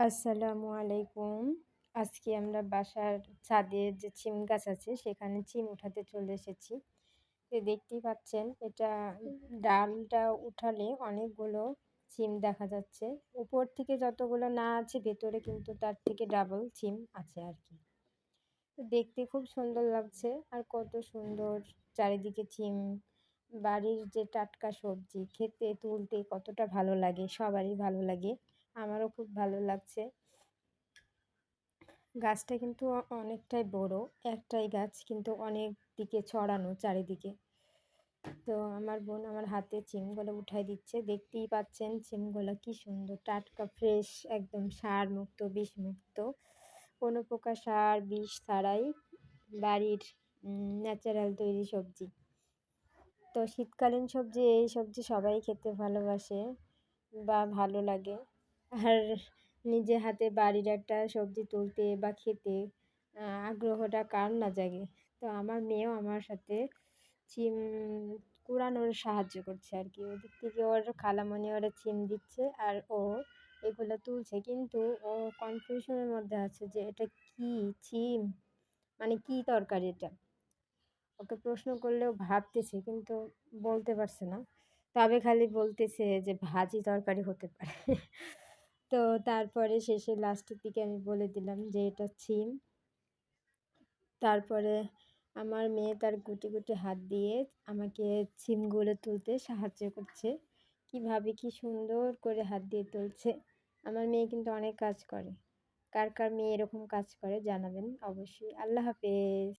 আসসালামু আলাইকুম। আজকে আমরা বাসার ছাদে যে ছিম গাছ আছে, সেখানে চিম উঠাতে চলে এসেছি। তো দেখতেই পাচ্ছেন, এটা ডালটা উঠালে অনেকগুলো চিম দেখা যাচ্ছে। উপর থেকে যতগুলো না আছে, ভেতরে কিন্তু তার থেকে ডাবল চিম আছে আর কি। তো দেখতে খুব সুন্দর লাগছে, আর কত সুন্দর চারিদিকে চিম বাড়ির যে টাটকা সবজি, খেতে, তুলতে কতটা ভালো লাগে, সবারই ভালো লাগে। আমারও খুব ভালো লাগছে। গাছটা কিন্তু অনেকটাই বড়, একটাই গাছ কিন্তু অনেক দিকে ছড়ানো চারিদিকে। তো আমার বোন আমার হাতে চিমগুলো উঠাই দিচ্ছে, দেখতেই পাচ্ছেন চিমগুলো কি সুন্দর, টাটকা ফ্রেশ একদম সার মুক্ত বিষ মুক্ত কোনো প্রকার সার, বিষ ছাড়াই বাড়ির ন্যাচারাল তৈরি সবজি। তো শীতকালীন সবজি, এই সবজি সবাই খেতে ভালোবাসে বা ভালো লাগে। আর নিজে হাতে বাড়ির একটা সবজি তুলতে বা খেতে আগ্রহটা কার না জাগে? তো আমার মেয়েও আমার সাথে চিম কুড়ানোর সাহায্য করছে আর কি। ওদিক থেকে ওর খালামণি ওরা চিম দিচ্ছে আর ও এগুলো তুলছে। কিন্তু ও কনফিউশনের মধ্যে আছে যে এটা কি চিম মানে কি তরকারি এটা? ওকে প্রশ্ন করলেও ভাবতেছে কিন্তু বলতে পারছে না। তবে খালি বলতেছে যে ভাজি তরকারি হতে পারে। তো তারপরে শেষে লাস্টের দিকে আমি বলে দিলাম যে এটা ছিম তারপরে আমার মেয়ে তার গুটি গুটি হাত দিয়ে আমাকে ছিমগুলো তুলতে সাহায্য করছে। কীভাবে কি সুন্দর করে হাত দিয়ে তুলছে। আমার মেয়ে কিন্তু অনেক কাজ করে। কার কার মেয়ে এরকম কাজ করে জানাবেন অবশ্যই। আল্লাহ হাফেজ।